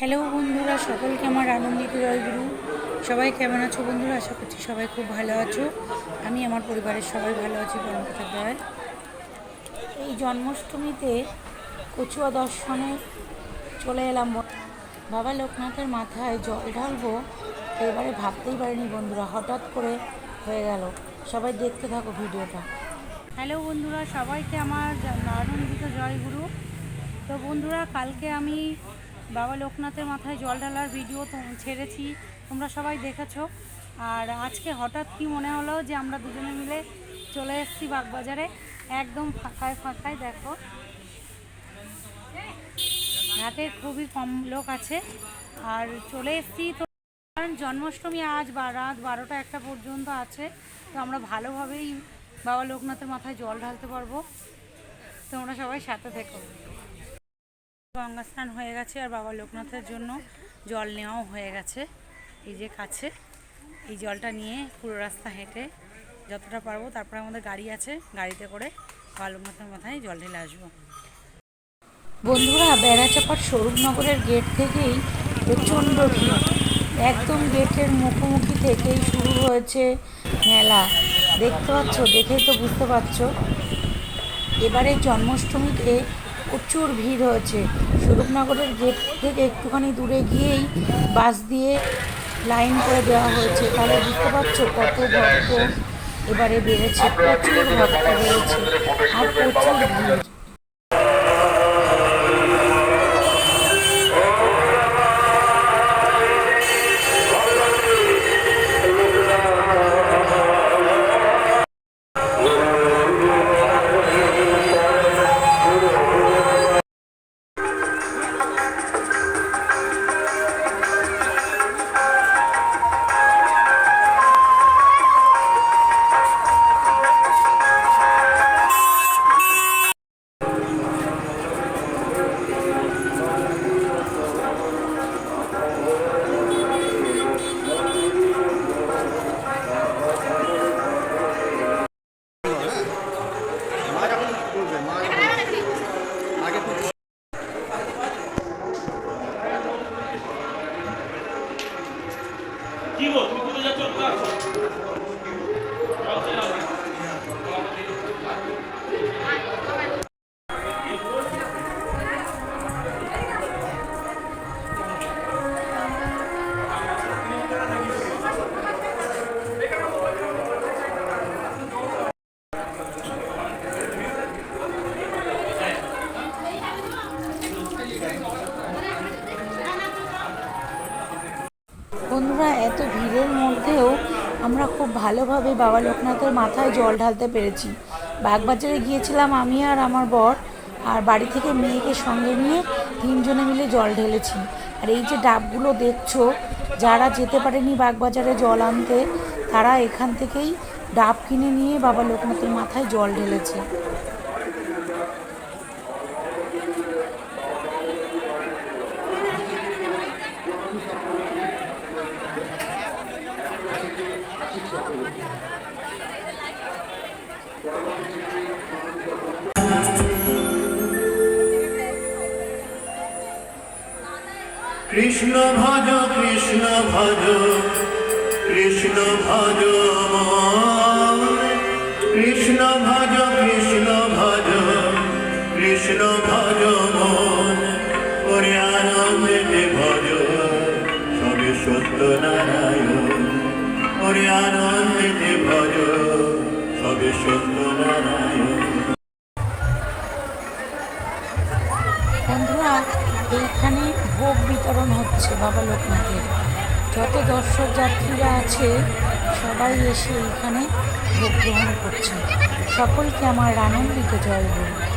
Hello বন্ধুরা, সকলকে আমার আনন্দিত জয়গুরু সবাই কেমন আছো বন্ধুরা? আশা করছি সবাই খুব ভালো আছো। আমি আমার পরিবারের সবাই ভালো আছি পরমকথা জয় এই জন্মাষ্টমীতে কচুয়া দর্শনে চলে এলাম। বাবা লোকনাথের মাথায় জল ঢালবো এবারে ভাবতেই পারিনি বন্ধুরা, হঠাৎ করে হয়ে গেল। সবাই দেখতে থাকো ভিডিওটা। হ্যালো বন্ধুরা, সবাইকে আমার আনন্দিত জয়গুরু তো বন্ধুরা, কালকে আমি বাবা লোকনাথের মাথায় জল ঢালার ভিডিও তো- ছেড়েছি, তোমরা সবাই দেখেছ। আর আজকে হঠাৎ কি মনে হলো যে আমরা দুজনে মিলে চলে এসেছি বাগবাজারে? একদম ফাঁকায় ফাঁকায়, দেখো। ঘাটে খুবই কম লোক আছে। আর চলে এসেছি তো, কারণ জন্মাষ্টমী আজ বা রাত বারোটা একটা পর্যন্ত আছে। তো আমরা ভালোভাবেই বাবা লোকনাথের মাথায় জল ঢালতে পারব। তোমরা সবাই সাথে থেকো। গঙ্গা স্নান হয়ে গেছে আর বাবা লোকনাথের জন্য জল নেওয়াও হয়ে গেছে। এই যে কাছে, এই জলটা নিয়ে পুরো রাস্তা হেঁটে যতটা পারব তারপরে আমাদের গাড়ি আছে, গাড়িতে করে বাবা লোকনাথের মাথায় জল ঢেলে আসব। বন্ধুরা বেড়াচাপার স্বরূপনগরের গেট থেকেই প্রচণ্ড ভিড়। একদম গেটের মুখোমুখি থেকেই শুরু হয়েছে মেলা। দেখতে পাচ্ছ, দেখেই তো বুঝতে পারছ। এবারে জন্মাষ্টমীতে প্রচুর ভিড় হয়েছে। স্বরূপনগরের গেট থেকে একটুখানি দূরে গিয়েই বাস দিয়ে লাইন করে দেওয়া হয়েছে। তাহলে বুঝতে পারছ কত ভক্ত এবারে বেড়েছে, প্রচুর ভক্ত বেড়েছে। আর প্রচুর ভিড়। কি গো তুমি কোথায় যাচ্ছ? এত ভিড়ের মধ্যেও আমরা খুব ভালোভাবে বাবা লোকনাথের মাথায় জল ঢালতে পেরেছি। বাগবাজারে গিয়েছিলাম আমি আর আমার বর আর বাড়ি থেকে মেয়েকে সঙ্গে নিয়ে তিনজনে মিলে জল ঢেলেছি। আর এই যে ডাবগুলো দেখছ, যারা যেতে পারেনি বাগবাজারে জল আনতে, তারা এখান থেকেই ডাব কিনে নিয়ে বাবা লোকনাথের মাথায় জল ঢেলেছে। কৃষ্ণ ভজ কৃষ্ণ ভজ কৃষ্ণ ভজ। কৃষ্ণ ভজ কৃষ্ণ ভজ কৃষ্ণ ভজ ওরে আনন্দে ভজ, সবে সত্য নারায়ণ ওরে আনন্দে ভজ সবে সত্য বন্ধুরা, এইখানে ভোগ বিতরণ হচ্ছে বাবা লোকনাথের। যত দর্শক যাত্রীরা আছে, সবাই এসে এইখানে ভোগ গ্রহণ করছে। সকলকে আমার আনন্দিত জয় বলুন